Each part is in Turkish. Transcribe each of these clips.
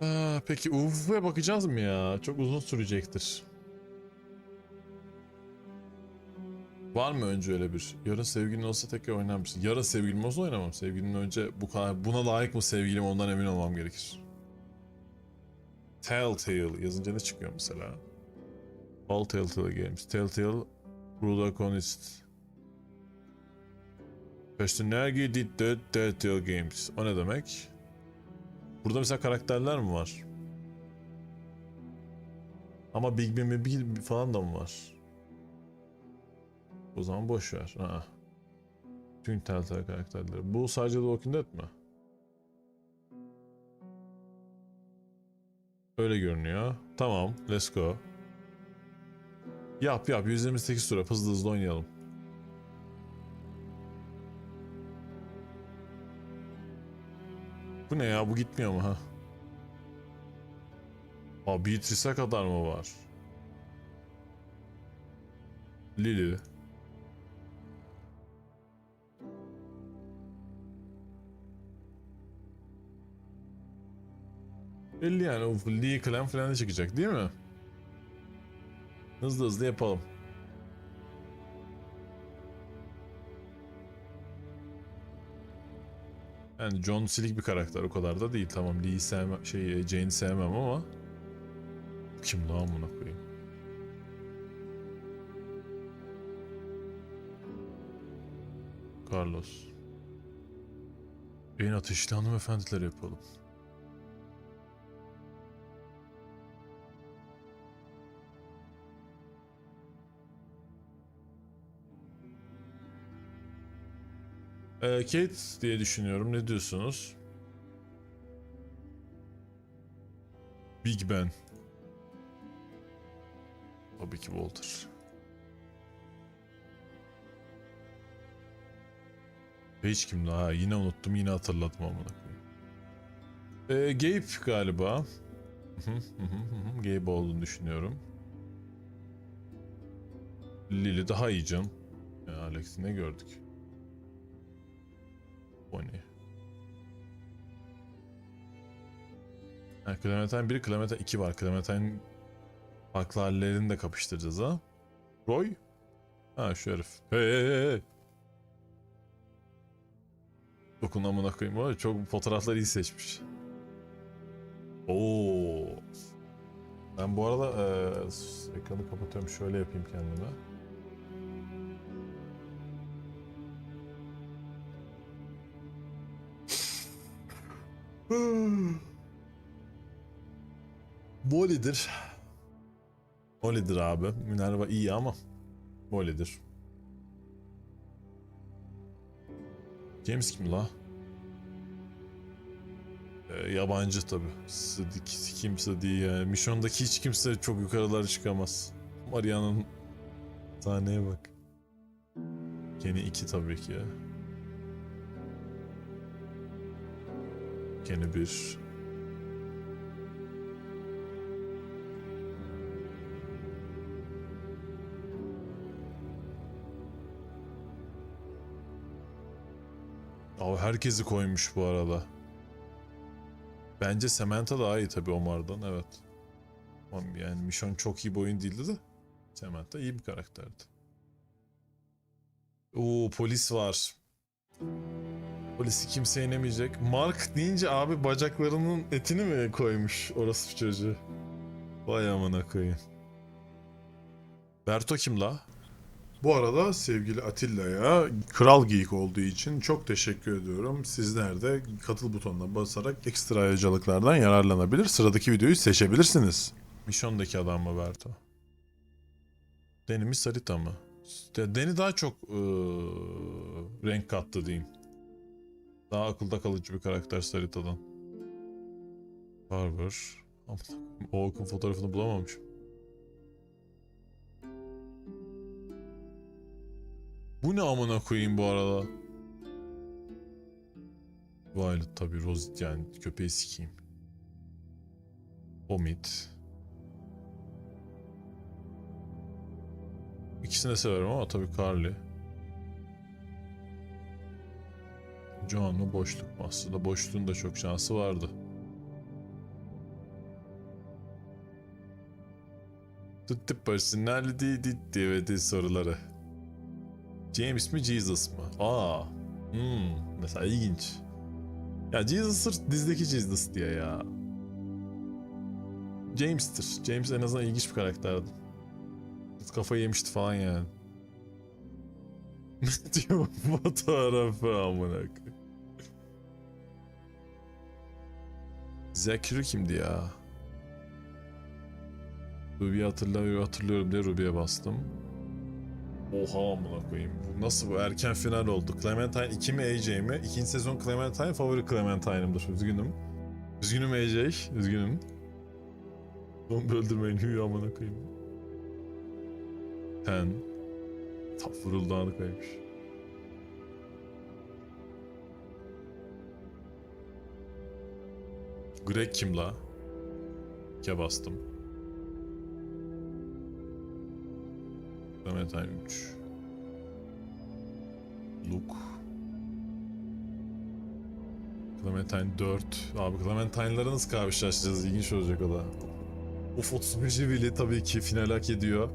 Aa, peki UFO'ya bakacağız mı ya? Çok uzun sürecektir. Var mı önce öyle bir? Yarın sevgilin olsa tekrar oynar mısın? Yarın sevgilim olsa oynamam. Sevgilimin önce bu kadar buna layık mı sevgilim ondan emin olmam gerekir. Telltale yazınca ne çıkıyor mesela? All Telltale Games. Telltale Protagonist. Personagi did the Telltale Games. O ne demek? Burada mesela karakterler mi var? Ama Big Ben Big falan da mı var? O zaman boş ver. Ha. Tüm Telltale karakterleri. Bu sadece The Walking Dead mi? Öyle görünüyor. Tamam, let's go. Yap yap 128 tura hızlı hızlı oynayalım. Bu ne ya bu gitmiyor mu ha? Aa Beatrice'e kadar mı var? Lily. Belli yani Lee Clan falan çıkacak değil mi? Hızlı hızlı yapalım. Yani John silik bir karakter o kadar da değil. Tamam Lee'yi sevmem, şey Jane'i sevmem ama kim lan buna koyayım? Carlos. En ateşli hanımefendiler yapalım. Ee, Kate diye düşünüyorum. Ne diyorsunuz? Big Ben. Tabii ki Walter. Page kimdi? Ha yine unuttum yine hatırladım amına. Ee, Gabe galiba. Gabe olduğunu düşünüyorum. Lily daha iyi canım. Ya Alex'i ne gördük? Bonnie. Ha, Clementine 1, Clementine 2 var. Clementine farklı hallerini de kapıştıracağız ha. Roy? Ha şu herif. Hey hey hey. Dokun koyayım. Var Çok fotoğrafları iyi seçmiş. Oo. Ben bu arada s- ekranı kapatıyorum. Şöyle yapayım kendime. Molly'dir. Molly'dir abi. Minerva iyi ama Molly'dir. James kim la? Ee, yabancı tabi. Sıdik kimse değil yani. Michon'daki hiç kimse çok yukarılara çıkamaz. Maria'nın sahneye bak. Kenny 2 tabii ki ya. Kenny 1. Abi herkesi koymuş bu arada. Bence Samantha daha iyi tabii Omar'dan evet. Yani Michonne çok iyi bir oyun değildi de Samantha iyi bir karakterdi. Oo polis var. Polisi kimse yenemeyecek. Mark deyince abi bacaklarının etini mi koymuş orası çocuğu? Vay amına koyayım. Berto kim la? Bu arada sevgili Atilla'ya Kral Geek olduğu için çok teşekkür ediyorum. Sizler de katıl butonuna basarak ekstra ayrıcalıklardan yararlanabilir. Sıradaki videoyu seçebilirsiniz. Michonne'daki adam mı Berto? Deni mi Sarita mı? De- Deni daha çok eee, renk kattı diyeyim. Daha akılda kalıcı bir karakter Sarita'dan. Barber. O okun fotoğrafını bulamamışım. Bu ne amına koyayım bu arada? Violet tabii Rose yani köpeği sikeyim. Omid. İkisini de severim ama tabii Carly. Canlı boşluk. Aslında boşluğun da çok şansı vardı. Tutti personality ditti ve di soruları. James mi Jesus mı? Aa. Hmm, mesela ilginç. Ya Jesus sırf dizdeki Jesus diye ya. James'tir. James en azından ilginç bir karakterdi. Kafayı yemişti falan yani. diyor fotoğrafı amına. Zekri kimdi ya? Ruby'yi hatırlıyorum, hatırlıyorum diye Ruby'ye bastım. Oha amına koyayım. Nasıl bu erken final oldu? Clementine 2 mi AJ mi? İkinci sezon Clementine favori Clementine'ımdır. Üzgünüm. Üzgünüm AJ. Üzgünüm. Zombi öldürmeyin hüyü amına koyayım. Ten. Tam vuruldağını koymuş. Greg kim la? İkiye bastım. Clementine 3. Luke. Clementine 4. Abi Clementine'lara nasıl karşılaşacağız? İlginç olacak o da. Of 35. Willy tabii ki final hak ediyor.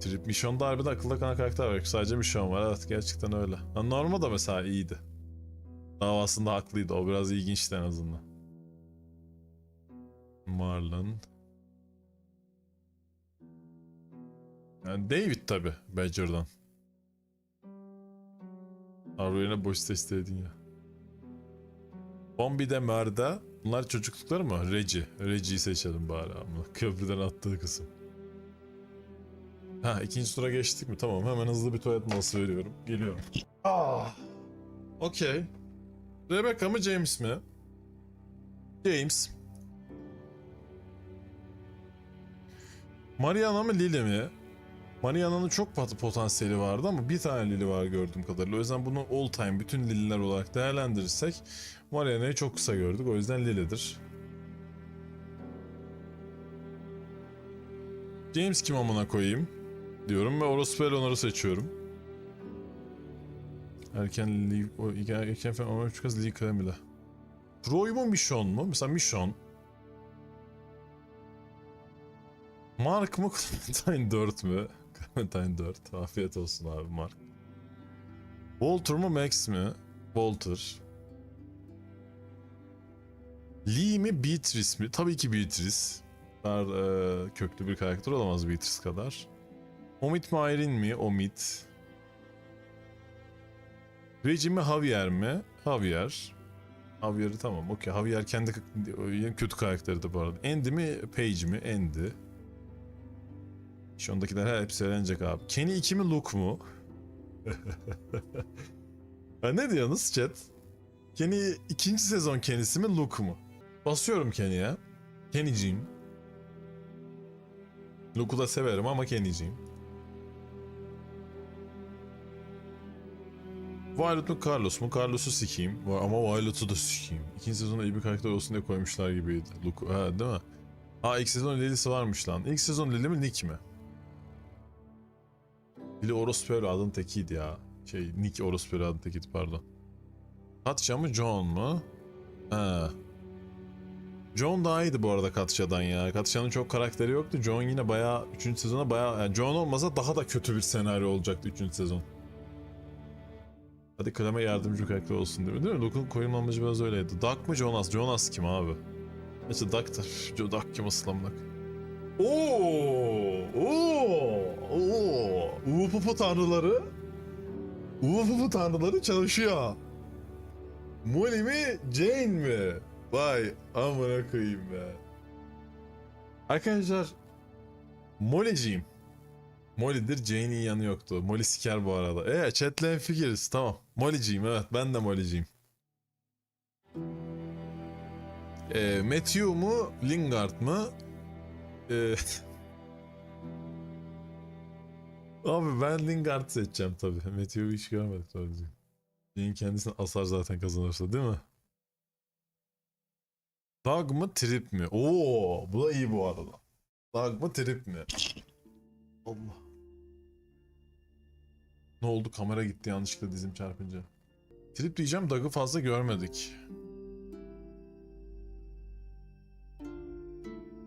Trip Mission da harbiden akılda kalan karakter var. Sadece Mission var. Evet gerçekten öyle. Norma da mesela iyiydi. Davasında haklıydı. O biraz ilginçti en azından. Marlon. Yani David tabi Badger'dan. Yerine boş ses dedin ya. Bombi de Merda. Bunlar çocuklukları mı? Regi. Regi'yi seçelim bari ama. Köprüden attığı kısım. Ha ikinci tura geçtik mi? Tamam hemen hızlı bir tuvalet molası veriyorum. Geliyorum. Ah. Okey. Rebecca mı James mi? James. Mariana mı Lily mi? Mariana'nın çok potansiyeli vardı ama bir tane Lily var gördüğüm kadarıyla. O yüzden bunu all time bütün Lily'ler olarak değerlendirirsek Mariana'yı çok kısa gördük. O yüzden Lily'dir. James kim amına koyayım diyorum ve orospu Eleanor'u seçiyorum. Erken Lee, erken falan kez Lee Clemile. Troy mu Michonne mu? Mesela Michonne. Mark mı Clementine 4 mü? Clementine 4. Afiyet olsun abi Mark. Walter mu Max mi? Walter. Lee mi Beatrice mi? Tabii ki Beatrice. Kadar e, köklü bir karakter olamaz Beatrice kadar. Omid mi Irene mi? Omid. Reggie mi Javier mi? Javier. Javier'i tamam okey. Javier kendi kötü karakteri bu arada. Andy mi Paige mi? Andy. Şu andakiler hepsi eğlenecek abi. Kenny 2 mi Luke mu? ha, ne diyorsunuz chat? Kenny ikinci sezon Kenny'si mi Luke mu? Basıyorum Kenny'ye. Kenny'ciyim. Luke'u da severim ama Kenny'ciyim. Violet mu Carlos mu? Carlos'u sikeyim. Ama Violet'u da sikeyim. İkinci sezonda iyi bir karakter olsun diye koymuşlar gibiydi. Luke, ha değil mi? Ha ilk sezon Lily'si varmış lan. İlk sezon Lily mi Nick mi? Lily Orospuero adın tekiydi ya. Şey Nick Orospuero adın tekiydi pardon. Katja mı John mu? Ha. John daha iyiydi bu arada Katja'dan ya. Katja'nın çok karakteri yoktu. John yine bayağı 3. sezona bayağı yani John olmasa daha da kötü bir senaryo olacaktı 3. sezon. Hadi Clem'e yardımcı karakter olsun değil mi? Değil mi? Luke'un koyulma amacı biraz öyleydi. Duck mı Jonas? Jonas kim abi? Neyse Duck'tır. Duck kim ıslanmak? Oo! Oo! Oo! Uvupupu tanrıları Uvupupu tanrıları çalışıyor. Molly mi? Jane mi? Vay amına koyayım be. Arkadaşlar Molly'ciyim. Molly'dir Jane'in yanı yoktu. Molly siker bu arada. E chatle fikiriz tamam. Molly'ciyim evet ben de Molly'ciyim. E, Matthew mu Lingard mı? Abi ben Lingard seçeceğim tabii. Matthew'u hiç görmedik doğru düzgün. Jane kendisini asar zaten kazanırsa değil mi? Doug mı Trip mi? Oo, bu da iyi bu arada. Doug mı Trip mi? Allah. Ne oldu? Kamera gitti yanlışlıkla dizim çarpınca. Trip diyeceğim Doug'u fazla görmedik.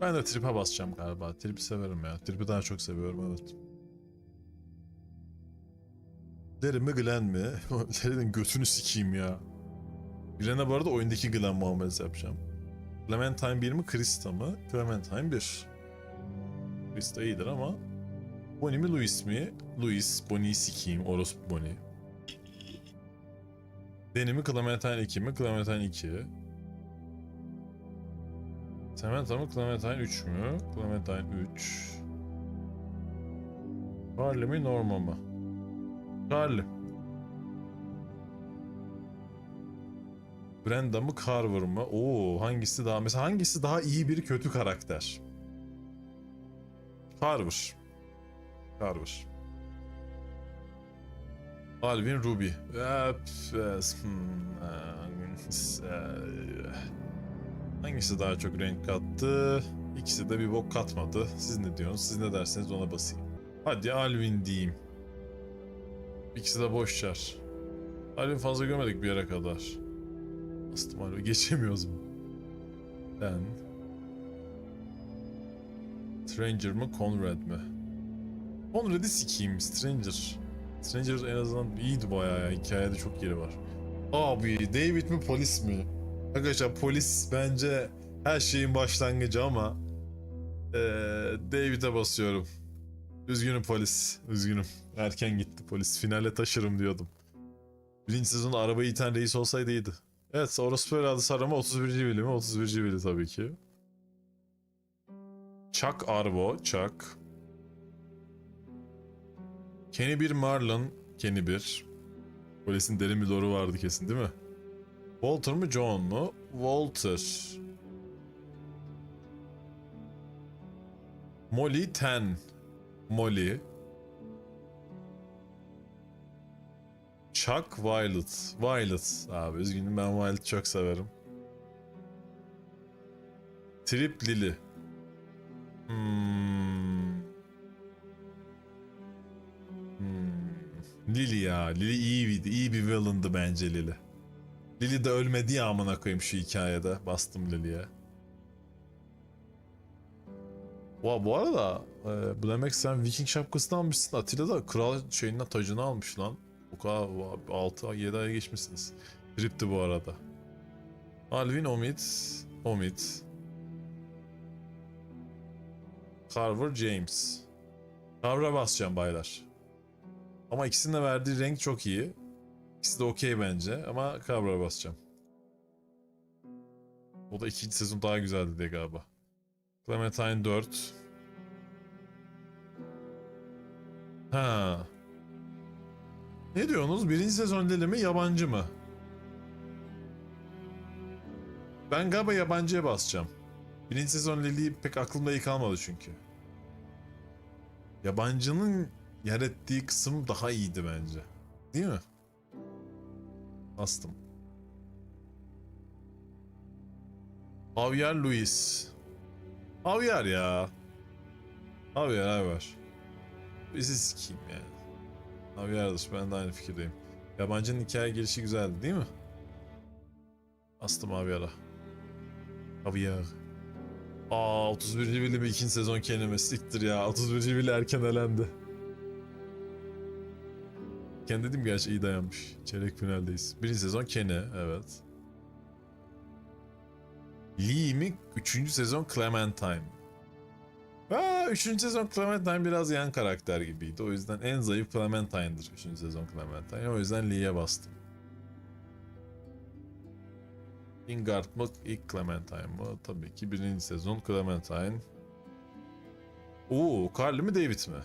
Ben de Trip'e basacağım galiba. Trip'i severim ya. Trip'i daha çok seviyorum evet. Larry mi Glenn mi? Larry'nin götünü sikeyim ya. Glenn'e bu arada oyundaki Glenn muamelesi yapacağım. Clementine 1 mi Krista mı? Clementine 1. Krista iyidir ama Bonnie mi Louis mi? Louis, Bonnie'yi sikeyim. Orospu Bonnie. Danny mi Clementine 2 mi? Clementine 2. Samantha mı? Clementine 3 mü? Clementine 3. Charlie mi? Norma mı? Charlie. Brenda mı? Carver mı? Oo, hangisi daha mesela hangisi daha iyi bir kötü karakter? Carver. Carver. Alvin Ruby. Ee, pf, hmm, ee, Hangisi daha çok renk kattı? İkisi de bir bok katmadı. Siz ne diyorsunuz? Siz ne derseniz ona basayım. Hadi Alvin diyeyim. İkisi de boş çar. Alvin fazla görmedik bir yere kadar. Bastım Alvin. Geçemiyoruz mu? Ben. Stranger mı Conrad mi? Conrad'i sikeyim. Stranger. Stranger en azından iyiydi bayağı ya. Hikayede çok yeri var. Abi David mi polis mi? Arkadaşlar polis bence her şeyin başlangıcı ama eee David'e basıyorum. Üzgünüm polis. Üzgünüm. Erken gitti polis. Finale taşırım diyordum. Birinci sezonda arabayı iten reis olsaydı iyiydi. Evet orası böyle adı sarama 31. bölümü 31. bölümü tabii ki. Chuck Arbo. Chuck. Kenny bir Marlon. Kenny bir. Polisin derin bir loru vardı kesin değil mi? Walter mı John mu? Walter. Molly Ten. Molly. Chuck Violet. Violet. Abi üzgünüm ben Violet'ı çok severim. Trip Lily. Hmm. Hmm. Lily ya. Lily iyi bir, iyi bir villain'dı bence Lily. Lily de ölmedi ya amına koyayım şu hikayede. Bastım Lily'ye. Oha bu arada e, Blamex sen Viking şapkasını almışsın. Atilla da kral şeyinden tacını almış lan. O kadar 6-7 ay geçmişsiniz. Tripti bu arada. Alvin Omid. Omid. Carver James. Carver'a basacağım baylar. Ama ikisinin de verdiği renk çok iyi. İkisi de okey bence ama Carver'a basacağım. O da ikinci sezon daha güzeldi diye galiba. Clementine 4. Ha. Ne diyorsunuz? Birinci sezon dili mi yabancı mı? Ben galiba yabancıya basacağım. Birinci sezon Lily pek aklımda iyi kalmadı çünkü. Yabancının yer ettiği kısım daha iyiydi bence. Değil mi? Bastım. Javier Luis. Javier ya. Javier Javier. Bizi sikeyim yani. Javier'dir ben de aynı fikirdeyim. Yabancının hikaye gelişi güzeldi değil mi? Bastım Javier'a. Javier. Aa 31. bölümü ikinci sezon kelime siktir ya. 31. bölüm erken elendi. Ken dedim gerçi iyi dayanmış. Çeyrek finaldeyiz. Birinci sezon Ken'e evet. Lee mi? Üçüncü sezon Clementine. Aa, üçüncü sezon Clementine biraz yan karakter gibiydi. O yüzden en zayıf Clementine'dır üçüncü sezon Clementine. O yüzden Lee'ye bastım. Ingard mı? İlk Clementine mı? Tabii ki birinci sezon Clementine. Oo, Carly mi David mi?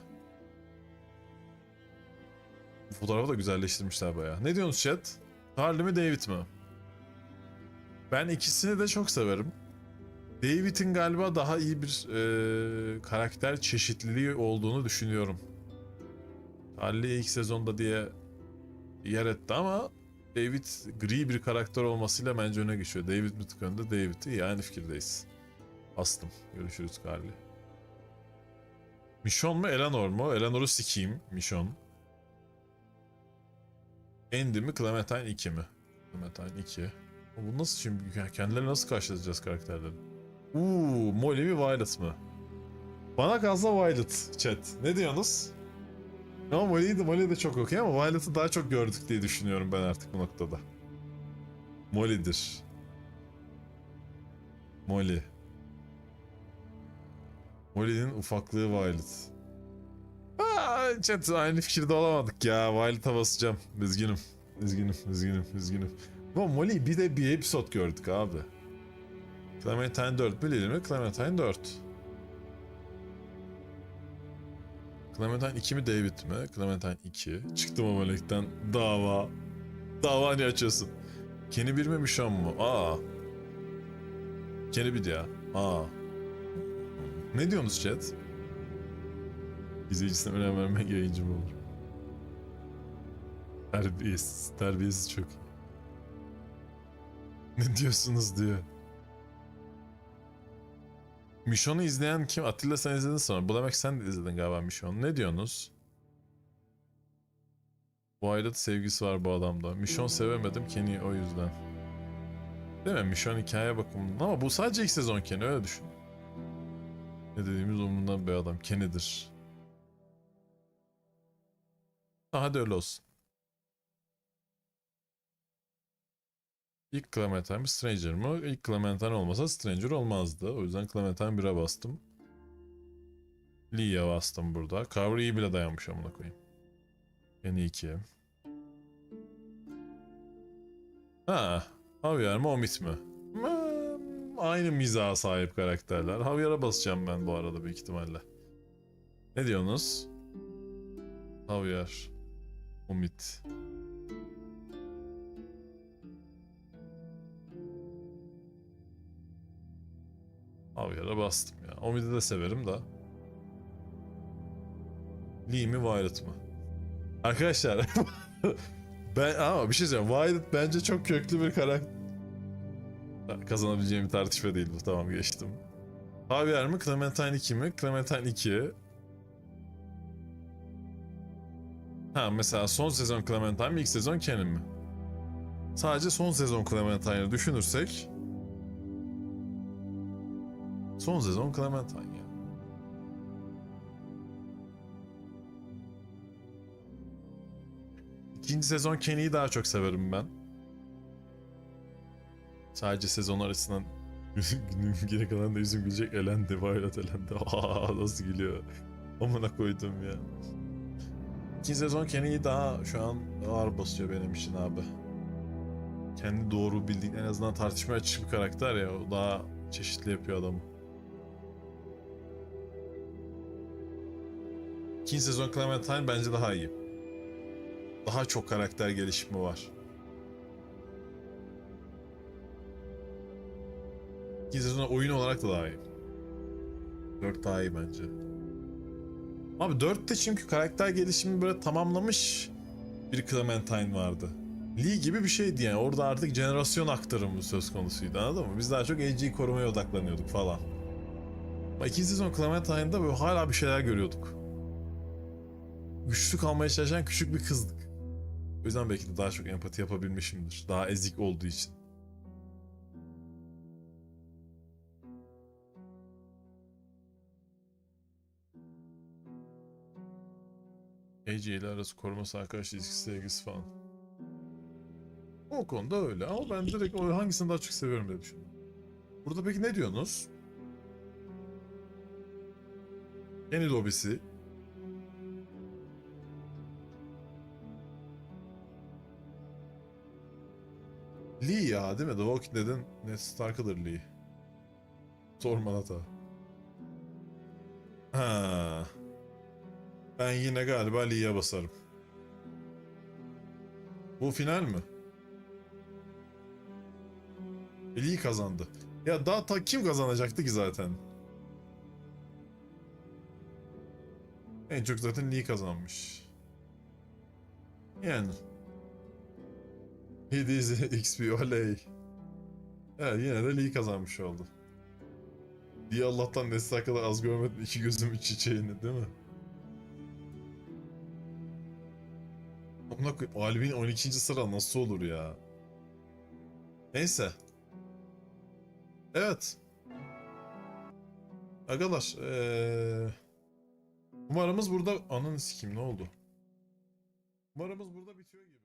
Fotoğrafı da güzelleştirmişler bayağı. Ne diyorsunuz chat? Carly mi David mi? Ben ikisini de çok severim. David'in galiba daha iyi bir e, karakter çeşitliliği olduğunu düşünüyorum. Harley ilk sezonda diye yer etti ama David gri bir karakter olmasıyla bence öne geçiyor. David bir tık önde, David iyi aynı fikirdeyiz. Bastım. Görüşürüz Carly. Michonne mu Eleanor mu? Eleanor'u sikeyim. Michonne. Andy mi Clementine 2 mi? Clementine 2. Bu nasıl şimdi? Kendileri nasıl karşılayacağız karakterleri? Uuu Molly mi Violet mı? Bana kalsa Violet chat. Ne diyorsunuz? Ama Molly'yi de, Molly de çok okey ama Violet'ı daha çok gördük diye düşünüyorum ben artık bu noktada. Molly'dir. Molly. Molly'nin ufaklığı Violet. Aa, chat aynı fikirde olamadık ya. Violet'a basacağım. Üzgünüm. Üzgünüm, üzgünüm, üzgünüm. Ama Molly'yi bir de bir episode gördük abi. Clementine 4 bilelim mi? Clementine 4. Clementine 2 mi David mi? Clementine 2. Çıktım o melekten. Dava. Dava ne açıyorsun? Kenny 1 mi Mişon mu? Aa. Kenny 1 ya. Aa. Ne diyorsunuz chat? İzleyicisine önem vermek yayıncı mı olur? Terbiyesiz. Terbiyesiz çok. iyi. Ne diyorsunuz diyor. Mişon'u izleyen kim? Atilla sen izledin sonra. Bu demek sen de izledin galiba Mişon. Ne diyorsunuz? Violet sevgisi var bu adamda. Mişon sevemedim Kenny o yüzden. Değil mi? Mişon hikaye bakımından ama bu sadece ilk sezon Kenny öyle düşün. Ne dediğimiz umurundan bir adam. Kenny'dir. Ha, hadi öyle olsun. İlk Clementine mi Stranger mı? İlk Clementine olmasa Stranger olmazdı. O yüzden Clementine 1'e bastım. Lee'ye bastım burada. Cover iyi bile dayanmış amına koyayım. Yeni 2. Ha, Javier mi Omid mi? Hmm, Aynı mizaha sahip karakterler. Javier'e basacağım ben bu arada büyük ihtimalle. Ne diyorsunuz? Javier. Omid. Javier'e bastım ya. Omid'i de severim da. Lee mi Violet mı? Arkadaşlar ben ama bir şey söyleyeyim. Violet bence çok köklü bir karakter. Kazanabileceğim bir tartışma değil bu. Tamam geçtim. Javier mi? Clementine 2 mi? Clementine 2. Ha mesela son sezon Clementine mi? ilk sezon Ken'in mi? Sadece son sezon Clementine'ı düşünürsek Son sezon Clementine ya. İkinci sezon Kenny'yi daha çok severim ben. Sadece sezon arasından günün geri kalan da yüzüm gülecek elendi, Violet elendi. Aa nasıl gülüyor. Amına koydum ya. İkinci sezon Kenny'yi daha şu an ağır basıyor benim için abi. Kendi doğru bildiğin en azından tartışmaya açık bir karakter ya. O daha çeşitli yapıyor adamı. İkinci sezon Clementine bence daha iyi. Daha çok karakter gelişimi var. İkinci sezon oyun olarak da daha iyi. 4 daha iyi bence. Abi 4'te çünkü karakter gelişimi böyle tamamlamış bir Clementine vardı. Lee gibi bir şeydi yani. Orada artık jenerasyon aktarımı söz konusuydu anladın mı? Biz daha çok AG'yi korumaya odaklanıyorduk falan. Ama ikinci sezon Clementine'da böyle hala bir şeyler görüyorduk güçlü kalmaya çalışan küçük bir kızdık. O yüzden belki de daha çok empati yapabilmişimdir. Daha ezik olduğu için. AJ ile arası koruması arkadaş ilişkisi sevgisi falan. O konuda öyle ama ben direkt o hangisini daha çok seviyorum diye düşünüyorum. Burada peki ne diyorsunuz? Kenny lobisi Lee ya değil mi? The Walking Dead'in Ned Stark'ıdır Lee. Sorma hata. Ha. Ben yine galiba Lee'ye basarım. Bu final mi? E, Lee kazandı. Ya daha ta kim kazanacaktı ki zaten? En çok zaten Lee kazanmış. Yani. He is XP oley. Evet yine de Lee kazanmış oldu. Lee Allah'tan Nesta kadar az görmedim iki gözüm çiçeğini değil mi? Amına koyayım Alvin 12. sıra nasıl olur ya? Neyse. Evet. Agalar, eee umarımız burada ananı sikeyim ne oldu? Umarımız burada bitiyor gibi.